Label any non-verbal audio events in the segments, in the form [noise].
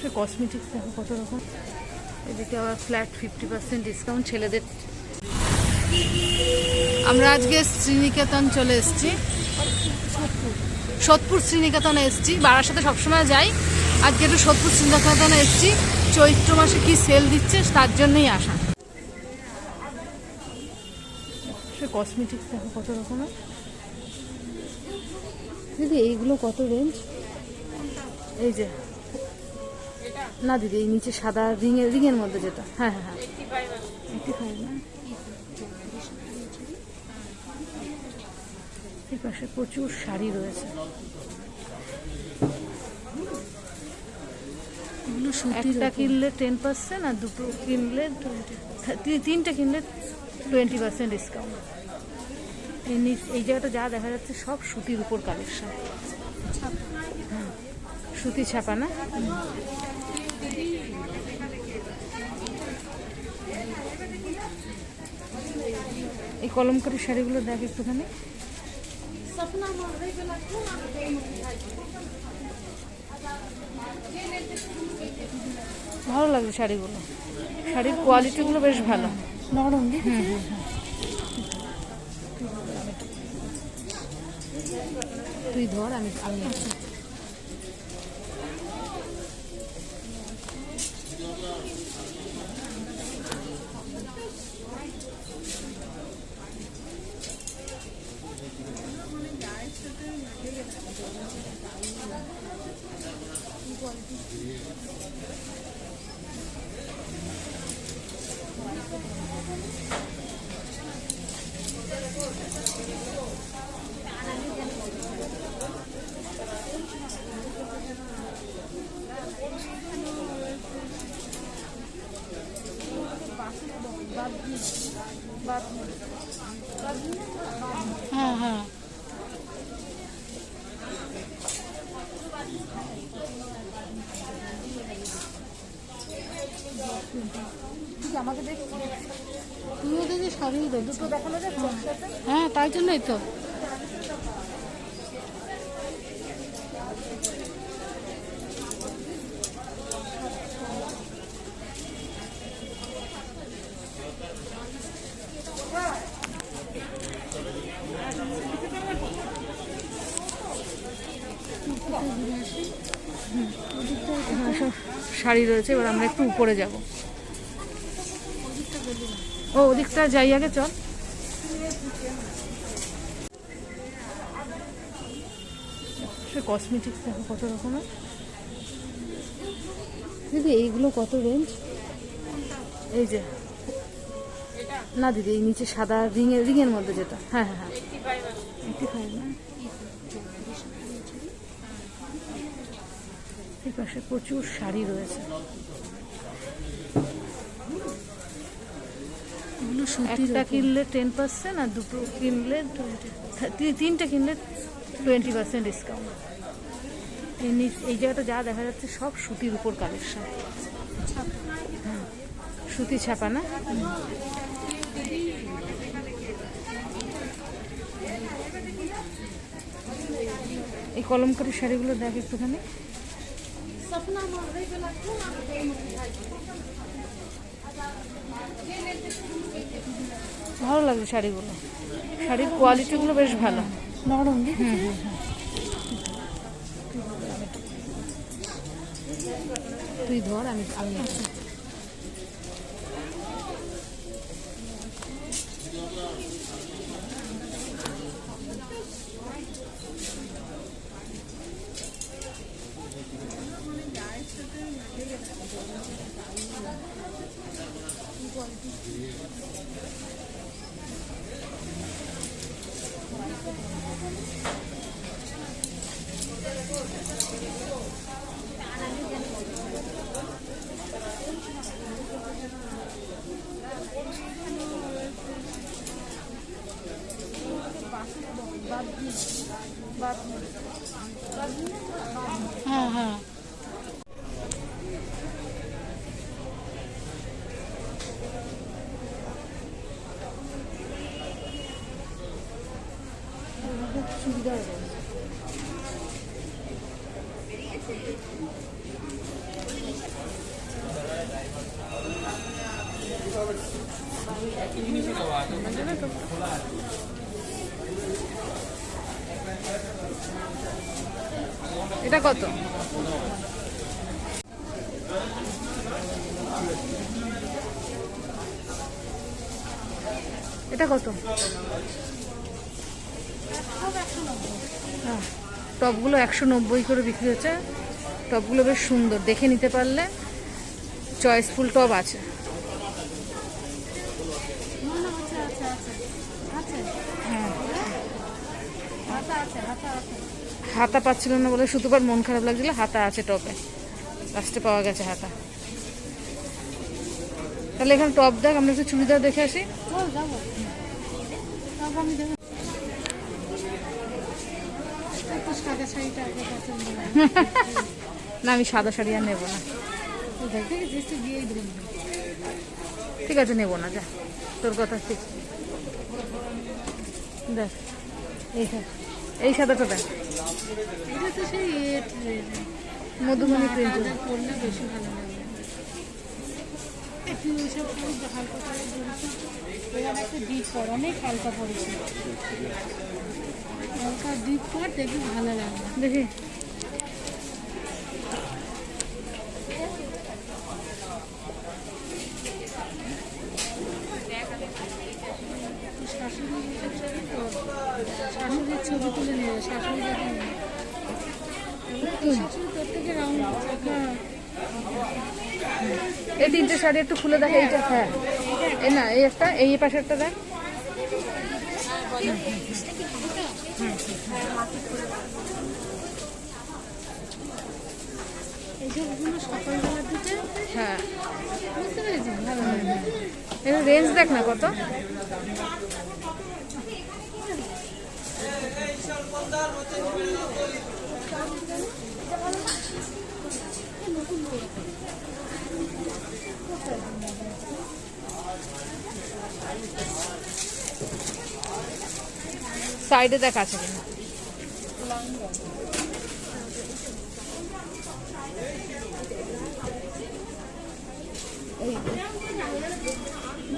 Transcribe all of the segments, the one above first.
সে cosmetics দেখো কত রকম। এদিকে আবার ফ্ল্যাট ফিফটি পার্সেন্ট ডিসকাউন্ট ছেলেদের। আমরা আজকে শ্রীনিকেতন চলে এসেছি। সোদপুর শ্রীনিকেতনে এসেছি। বাড়ার সাথে সবসময় যাই। আজকে একটু সোদপুর শ্রীনিকেতনে এসেছি। চৈত্র মাসে কি সেল দিচ্ছে তার জন্যই আসা। সে কসমেটিক্স দেখো কত রকমের। দিদি, এইগুলো কত রেঞ্জ এই যে না দিদি এই নিচে সাদা রিংয়ের রিংয়ের মধ্যে যেটা। হ্যাঁ হ্যাঁ হ্যাঁ। এইটি ফাইভ না? এই পাশে প্রচুর শাড়ি রয়েছে। একটা কিনলে টেন পার্সেন্ট আর দুটো কিনলে তিনটে কিনলে টোয়েন্টি পার্সেন্ট ডিসকাউন্ট এই জায়গাটা যা দেখা যাচ্ছে সব সুতির উপর কালেকশন হ্যাঁ সুতি ছাপা না? এই কলমকারি শাড়িগুলো দেখ একটুখানি। ভালো লাগছে শাড়িগুলো। শাড়ির কোয়ালিটিগুলো বেশ ভালো। নরম। দেখি তুই ধর আমি আমি আমাকে দেখ তুইও দেখি দেখছি দুটো দেখানো যায় হ্যাঁ তাই জন্যই তো। হ্যাঁ, শাড়ি রয়েছে এবার আমরা একটু উপরে যাব। ও ওদিকটা যাই আগে চল। সে কসমেটিক্স দেখো কত রকমের। দিদি এইগুলো কত রেঞ্জ এই যে। না দিদি এই নিচে সাদা রিংয়ের রিংয়ের মধ্যে যেটা। হ্যাঁ হ্যাঁ হ্যাঁ। এইটি ফাইভ না? এই পাশে প্রচুর শাড়ি রয়েছে এগুলো সুতির একটা। কিনলে টেন পার্সেন্ট আর দুটো কিনলে তিনটে কিনলে টোয়েন্টি পার্সেন্ট ডিসকাউন্ট এই জায়গাটা যা দেখা যাচ্ছে সব সুতির উপর কালেকশন হ্যাঁ সুতি ছাপা না? এই কলমকারি শাড়িগুলো দেখ একটুখানি। ভালো লাগছে শাড়িগুলো। শাড়ির কোয়ালিটিগুলো বেশ ভালো। নরম। হুম তুই ধর আমি হ্যাঁ হ্যাঁ সুবিধা হবে একই জিনিস খোলা আছে এটা কত? এটা কত? টপগুলো একশো নব্বই করে বিক্রি হচ্ছে। টপগুলো বেশ সুন্দর, দেখে নিতে পারলে চয়েসফুল টপ আছে। না না আছে আছে আছে আছে হ্যাঁ হাতা পাচ্ছিল না বলে শুধুবার মন খারাপ লাগছিল, হাতা আছে টপে। লাস্টে পাওয়া গেছে হাতা। তাহলে এখানে টপ দেখ, আমরা একটু চুড়িদার দেখে আসি। [laughs] না, আমি সাদা শাড়ি আর নেব না। ঠিক আছে, নেব না, যা। তোর কথা ঠিক। দেখ। এই সাদাটা দেখ। মধুবনী প্রিন্ট করলে বেশি ভালো লাগে। একটা ডিপ পর অনেক হালকা পড়েছে হালকা ডিপ পর দেখবি ভালো লাগে দেখি শাশুড়ি এইসব শাড়ি তো শাশুড়ির ছবি তুলে নেবে শাশুড়ি দেখে নেবে শাশুড়ি তোর থেকে রাউন্ড হ্যাঁ এই তিনটে শাড়ি একটু খুলে দেখ এইটা হ্যাঁ। এই না এই একটা এই পাশে একটা দেখ। হ্যাঁ। এটা রেঞ্জ দেখ না কত। সাইডে দেখ আছে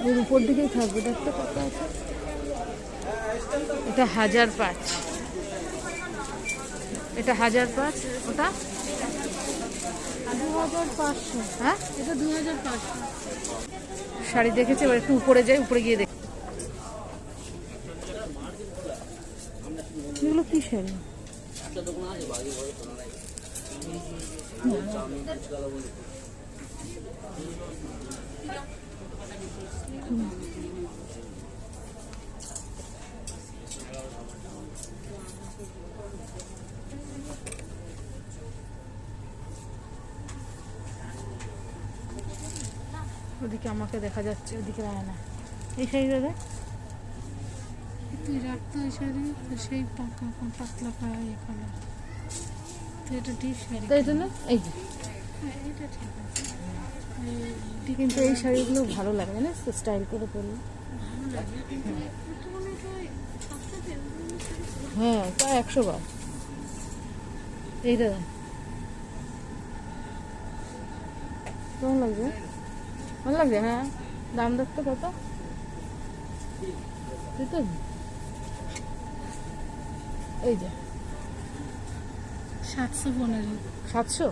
এর উপর দিকেই থাকবে দেখতে কত আছে। এটা হাজার পাঁচ। এটা হাজার পাঁচ ওটা? দু হাজার পাঁচশো। হ্যাঁ? এটা দু হাজার পাঁচশো। শাড়ি দেখেছি এবার একটু উপরে যাই উপরে গিয়ে দেখি। এগুলো কি শাড়ি? ওদিকে আমাকে দেখা যাচ্ছে ওদিকে যায় না। এই শাড়িটা দেখ। তুই রাখতো শাড়ি সেই পাকা পাতলা পায়া ইয়ে কালার তো এটা ডিপ শাড়ি তাই জন্য এই যে। হ্যাঁ এটা ঠিক আছে। কিন্তু এই শাড়িগুলো ভালো লাগে তো স্টাইল করে পরলে। হয় একশো বার। এইটা। কেমন লাগছে? ভালো লাগছে হ্যাঁ? দাম দেখতে কত? এই তো এই যে। সাতশো পনেরো। সাতশো?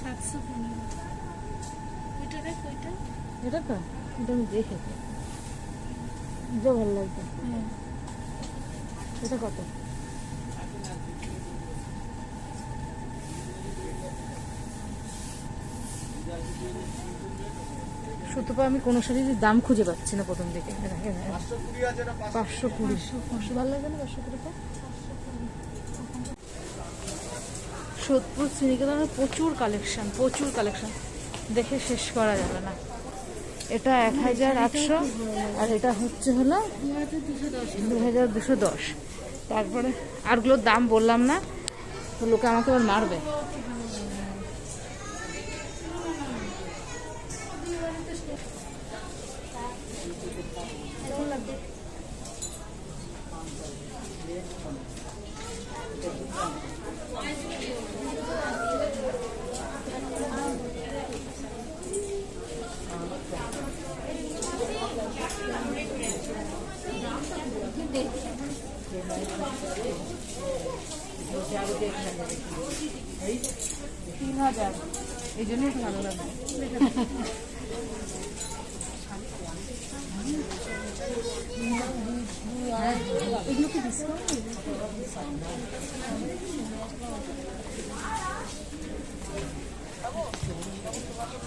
সাতশো পনেরো। দেখ এটা তো? এটা আমি দেখেছি এটা ভালো লাগছে। হ্যাঁ। এটা কত? সুতপা আমি কোনো শাড়ির দাম খুঁজে পাচ্ছি না প্রথম দিকে। পাঁচশো কুড়ি। পাঁচশো ভালো লাগে না পাঁচশো কুড়িটা সোদপুর শ্রীনিকেতনের প্রচুর কালেকশন প্রচুর কালেকশন। দেখে শেষ করা যাবে না। এটা এক হাজার আটশো আর এটা হচ্ছে হলো দু হাজার দুশো দুশো। তারপরে আরগুলোর দাম বললাম না লোকে আমাকে আবার মারবে। এই জন্যই ভালো লাগে এগুলো কি ডিসকাউন্ট এটা আমি বুঝতে পারছি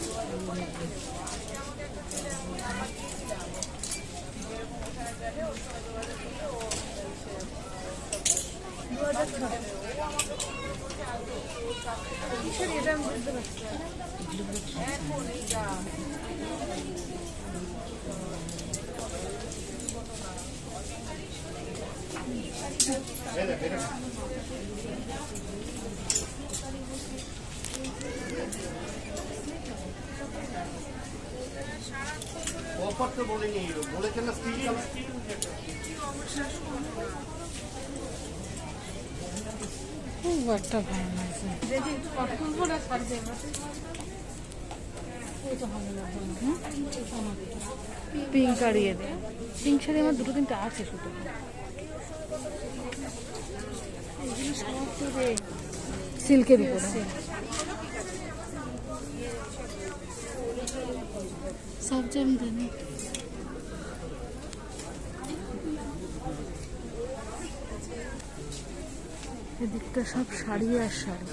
অফার তো বলেনি বলেছেন না স্টিল খুব একটা ভালো লাগছে। পিঙ্ক আর ইয়ে দেয় পিঙ্ক শাড়ি আমার দুটো তিনটে আছে শুধু। সিল্কের সব জ্যাম দেন এদিকটা সব শাড়ি আর শাড়ি।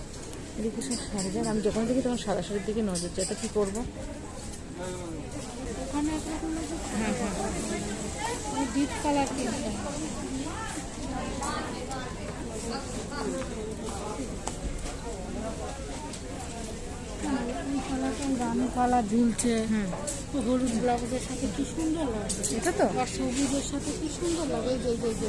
এদিকে সব শাড়ি। দেন আমি যখন দেখি তখন সাদা শাড়ির দিকে নজর যায় এটা কি করব? হ্যাঁ হ্যাঁ। ডিপ কালার রানী কালার ঝুলছে। হলুদ ব্লাউজের সাথে কি সুন্দর লাগছে? এটা তো। আর সবুজের সাথে কি সুন্দর লাগে যে যে।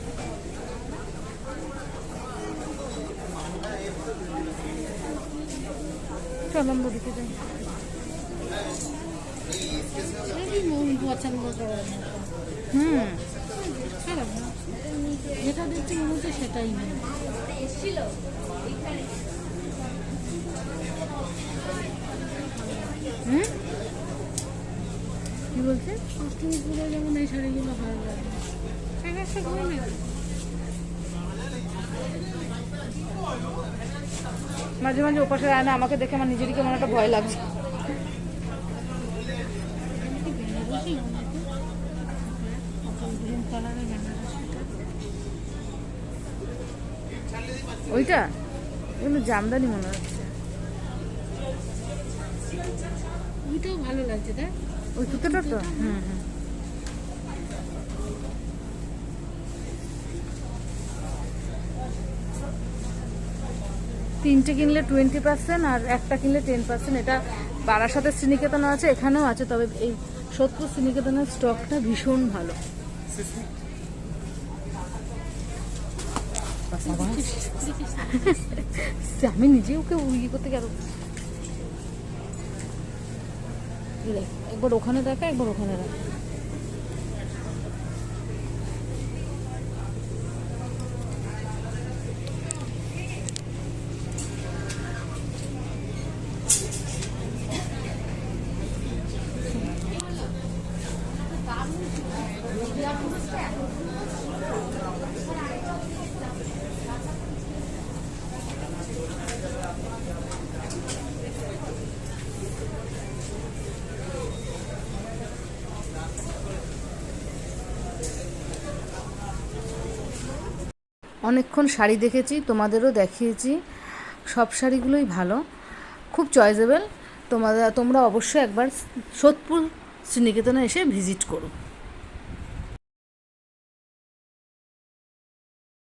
যাই সেই মন পছন্দ করে হুম। যেটা দেখছি মনে হচ্ছে সেটাই নেই হুম কি বলছে অষ্টমী পুজো যেমন এই শাড়িগুলো ভালো লাগে এক একটা নেবে মাঝে মাঝে ওপাশে আয় না আমাকে দেখে আমার নিজেরই কেমন একটা ভয় লাগছে। ওইটা? এগুলো জামদানি মনে হচ্ছে। ওইটাও ভালো লাগছে দেখ। ওই সুতোটা তো? হুম হুম। তিনটে কিনলে টোয়েন্টি পার্সেন্ট আর একটা কিনলে টেন পার্সেন্ট এটা সাথে শ্রীনিকেতন আছে, এখানেও আছে, তবে এই সোদপুর শ্রীনিকেতনের স্টকটা ভীষণ ভালো। আমি নিজে ওকে ইয়ে করতে গেল একবার ওখানে দেখা, একবার ওখানে রাখা অনেকক্ষণ শাড়ি দেখেছি, তোমাদেরও দেখিয়েছি। সব শাড়িগুলোই ভালো। খুব চয়েজেবল তোমাদের, তোমরা অবশ্যই একবার সোদপুর শ্রীনিকেতনে এসে ভিজিট করো।